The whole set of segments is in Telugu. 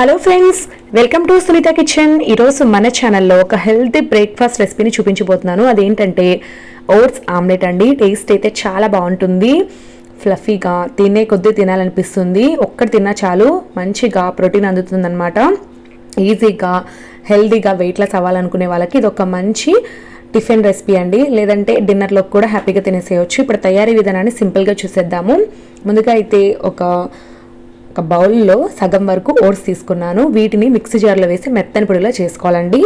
Hello friends welcome to Sunitha kitchen ఈరోజు మన ఛానల్లో ఒక హెల్తీ బ్రేక్ఫాస్ట్ రెసిపీని చూపించబోతున్నాను. అదేంటంటే ఓట్స్ ఆమ్లెట్ అండి. టేస్ట్ అయితే చాలా బాగుంటుంది. ఫ్లఫీగా తినే కొద్దీ తినాలనిపిస్తుంది. ఒక్కటి తిన్నా చాలు. మంచిగా ప్రోటీన్ అందుతుందన్నమాట. ఈజీగా హెల్తీగా వెయిట్ లాస్ అవ్వాలనుకునే వాళ్ళకి ఇది ఒక మంచి టిఫిన్ రెసిపీ అండి. లేదంటే డిన్నర్లోకి కూడా హ్యాపీగా తినేసేయచ్చు. ఇప్పుడు తయారీ విధానాన్ని సింపుల్గా చూసేద్దాము. ముందుగా అయితే ఒక బౌల్లో సగం వరకు ఓట్స్ తీసుకున్నాను. వీటిని మిక్సీ జార్లో వేసి మెత్తని పొడిలో చేసుకోవాలండి.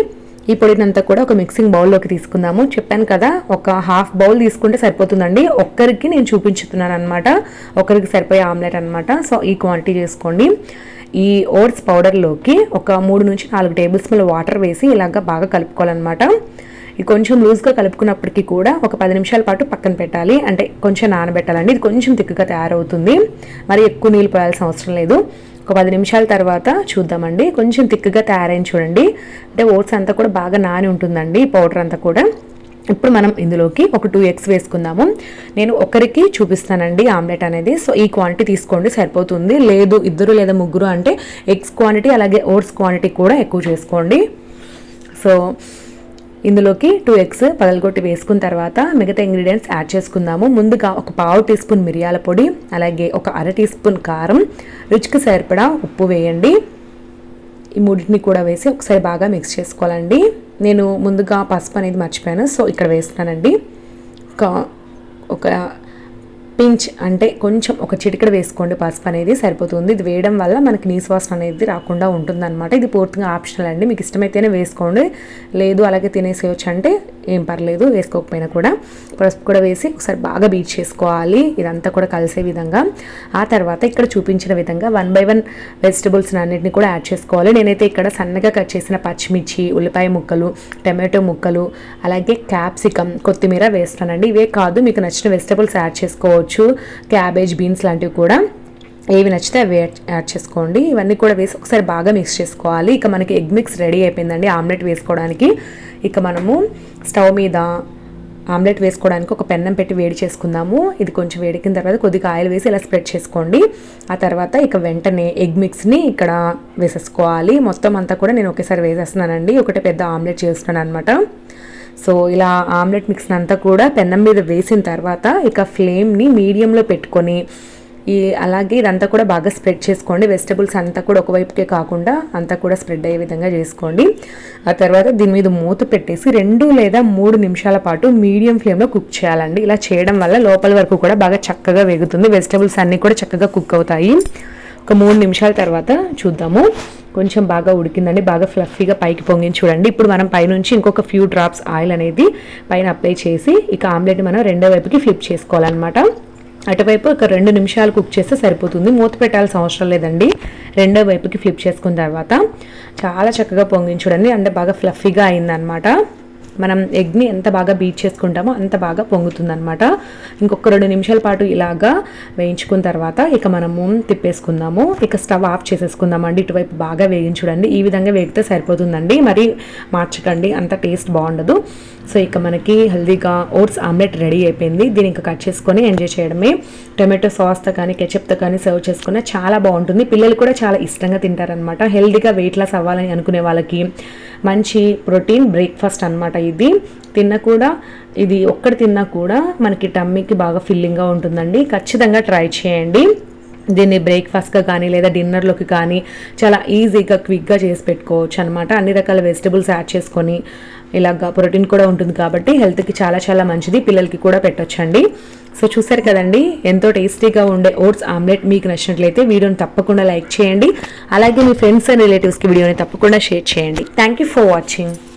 ఈ పొడినంతా కూడా ఒక మిక్సింగ్ బౌల్లోకి తీసుకుందాము. చెప్పాను కదా ఒక హాఫ్ బౌల్ తీసుకుంటే సరిపోతుందండి. ఒక్కరికి నేను చూపించుతున్నాను అనమాట ఒకరికి సరిపోయే ఆమ్లెట్ అనమాట సో ఈ క్వాంటిటీ చేసుకోండి. ఈ ఓట్స్ పౌడర్లోకి ఒక మూడు నుంచి నాలుగు టేబుల్ స్పూన్ల వాటర్ వేసి ఇలాగ బాగా కలుపుకోవాలన్నమాట. కొంచెం లూజ్గా కలుపుకున్నప్పటికీ కూడా ఒక పది నిమిషాల పాటు పక్కన పెట్టాలి. అంటే కొంచెం నానబెట్టాలండి. ఇది కొంచెం తిక్కుగా తయారవుతుంది. మరి ఎక్కువ నీళ్ళు పోయాల్సిన అవసరం లేదు. ఒక పది నిమిషాల తర్వాత చూద్దామండి. కొంచెం తిక్కుగా తయారైంది చూడండి. అంటే ఓట్స్ అంతా కూడా బాగా నాని ఉంటుందండి. పౌడర్ అంతా కూడా. ఇప్పుడు మనం ఇందులోకి ఒక టూ ఎగ్స్ వేసుకుందాము. నేను ఒకరికి చూపిస్తానండి ఆమ్లెట్ అనేది. సో ఈ క్వాంటిటీ తీసుకోండి. సరిపోతుంది. లేదు ఇద్దరు లేదా ముగ్గురు అంటే ఎగ్స్ క్వాంటిటీ అలాగే ఓట్స్ క్వాంటిటీ కూడా ఎక్కువ చేసుకోండి. సో ఇందులోకి టూ ఎగ్స్ పగలగొట్టి వేసుకున్న తర్వాత మిగతా ఇంగ్రీడియంట్స్ యాడ్ చేసుకుందాము. ముందుగా ఒక పావు టీ స్పూన్ మిరియాల పొడి అలాగే ఒక అర టీ స్పూన్ కారం రుచికి సరిపడా ఉప్పు వేయండి. ఈ మూడింటిని కూడా వేసి ఒకసారి బాగా మిక్స్ చేసుకోవాలండి. నేను ముందుగా పసుపు అనేది మర్చిపోయాను సో ఇక్కడ వేస్తున్నానండి. ఒక ఒక పించ్ అంటే కొంచెం ఒక చిటికెడ వేసుకోండి పసుపు అనేది సరిపోతుంది. ఇది వేయడం వల్ల మనకి నీసు వాసన అనేది రాకుండా ఉంటుందన్నమాట. ఇది పూర్తిగా ఆప్షనల్ అండి. మీకు ఇష్టమైతేనే వేసుకోండి. లేదు అలాగే తినేసేయచ్చు అంటే ఏం పర్లేదు వేసుకోకపోయినా కూడా. పసుపు కూడా వేసి ఒకసారి బాగా బీట్ చేసుకోవాలి. ఇదంతా కూడా కలిసే విధంగా. ఆ తర్వాత ఇక్కడ చూపించిన విధంగా వన్ బై వన్ వెజిటబుల్స్ అన్నింటిని కూడా యాడ్ చేసుకోవాలి. నేనైతే ఇక్కడ సన్నగా కట్ చేసిన పచ్చిమిర్చి ఉల్లిపాయ ముక్కలు టమాటో ముక్కలు అలాగే క్యాప్సికమ్ కొత్తిమీర వేస్తానండి ఇవే కాదు మీకు నచ్చిన వెజిటబుల్స్ యాడ్ చేసుకోవచ్చు. క్యాబేజ్ బీన్స్ లాంటివి కూడా ఏవి నచ్చితే అవి యాడ్ చేసుకోండి. ఇవన్నీ కూడా వేసి ఒకసారి బాగా మిక్స్ చేసుకోవాలి. ఇక మనకి ఎగ్ మిక్స్ రెడీ అయిపోయిందండి. ఆమ్లెట్ వేసుకోవడానికి. ఇక మనము స్టవ్ మీద ఆమ్లెట్ వేసుకోవడానికి ఒక పెన్నం పెట్టి వేడి చేసుకుందాము. ఇది కొంచెం వేడికిన తర్వాత కొద్దిగా ఆయిల్ వేసి ఇలా స్ప్రెడ్ చేసుకోండి. ఆ తర్వాత ఇక వెంటనే ఎగ్ మిక్స్ని ఇక్కడ వేసేసుకోవాలి. మొత్తం అంతా కూడా నేను ఒకేసారి వేసేస్తున్నానండి. ఒకటే పెద్ద ఆమ్లెట్ చేస్తున్నాను అనమాట సో ఇలా ఆమ్లెట్ మిక్స్ని అంతా కూడా పెన్నం మీద వేసిన తర్వాత ఇక ఫ్లేమ్ని మీడియంలో పెట్టుకొని ఈ అలాగే ఇదంతా కూడా బాగా స్ప్రెడ్ చేసుకోండి. వెజిటబుల్స్ అంతా కూడా ఒకవైపుకే కాకుండా అంతా కూడా స్ప్రెడ్ అయ్యే విధంగా చేసుకోండి. ఆ తర్వాత దీని మీద మూత పెట్టేసి రెండు లేదా మూడు నిమిషాల పాటు మీడియం ఫ్లేమ్లో కుక్ చేయాలండి. ఇలా చేయడం వల్ల లోపల వరకు కూడా బాగా చక్కగా వేగుతుంది. వెజిటబుల్స్ అన్నీ కూడా చక్కగా కుక్ అవుతాయి. ఒక మూడు నిమిషాల తర్వాత చూద్దాము. కొంచెం బాగా ఉడికిందండి బాగా ఫ్లఫీగా పైకి పొంగించి చూడండి. ఇప్పుడు మనం పైనుంచి ఇంకొక ఫ్యూ డ్రాప్స్ ఆయిల్ అనేది పైన అప్లై చేసి ఇక ఆమ్లెట్ మనం రెండో వైపుకి ఫ్లిప్ చేసుకోవాలన్నమాట. అటువైపు ఒక రెండు నిమిషాలు కుక్ చేస్తే సరిపోతుంది. మూత పెట్టాల్సిన అవసరం లేదండి. రెండో వైపుకి ఫ్లిప్ చేసుకున్న తర్వాత చాలా చక్కగా పొంగించుడండి అంటే బాగా ఫ్లఫీగా అయిందనమాట మనం ఎగ్ని ఎంత బాగా బీట్ చేసుకుంటామో అంత బాగా పొంగుతుందనమాట ఇంకొక రెండు నిమిషాల పాటు ఇలాగా వేయించుకున్న తర్వాత ఇక మనము తిప్పేసుకుందాము. ఇక స్టవ్ ఆఫ్ చేసేసుకుందామండి. ఇటువైపు బాగా వేయించుడండి ఈ విధంగా వేగితే సరిపోతుందండి. మరి మార్చకండి. అంత టేస్ట్ బాగుండదు. సో ఇక మనకి హెల్దీగా ఓట్స్ ఆమ్లెట్ రెడీ అయిపోయింది. దీన్ని ఇంకా కట్ చేసుకొని ఎంజాయ్ చేయడమే. టొమాటో సాస్తో కానీ కెచప్తో కానీ సర్వ్ చేసుకున్న చాలా బాగుంటుంది. పిల్లలు కూడా చాలా ఇష్టంగా తింటారనమాట హెల్దీగా వెయిట్ లాస్ అవ్వాలని అనుకునే వాళ్ళకి మంచి ప్రోటీన్ బ్రేక్ఫాస్ట్ అనమాట ఇది. తిన్నా కూడా ఇది ఒక్కటి తిన్నా కూడా మనకి టమ్మీకి బాగా ఫిల్లింగ్గా ఉంటుందండి. ఖచ్చితంగా ట్రై చేయండి. దీన్ని బ్రేక్ఫాస్ట్గా కానీ లేదా డిన్నర్లోకి కానీ చాలా ఈజీగా క్విక్గా చేసి పెట్టుకోవచ్చు అనమాట అన్ని రకాల వెజిటబుల్స్ యాడ్ చేసుకొని ఇలాగా ప్రోటీన్ కూడా ఉంటుంది కాబట్టి హెల్త్కి చాలా చాలా మంచిది. పిల్లలకి కూడా పెట్టొచ్చండి. సో చూసారు కదండి ఎంతో టేస్టీగా ఉండే ఓట్స్ ఆమ్లెట్ మీకు నచ్చినట్లయితే వీడియోని తప్పకుండా లైక్ చేయండి. అలాగే మీ ఫ్రెండ్స్ అండ్ రిలేటివ్స్కి వీడియోని తప్పకుండా షేర్ చేయండి. Thank you for watching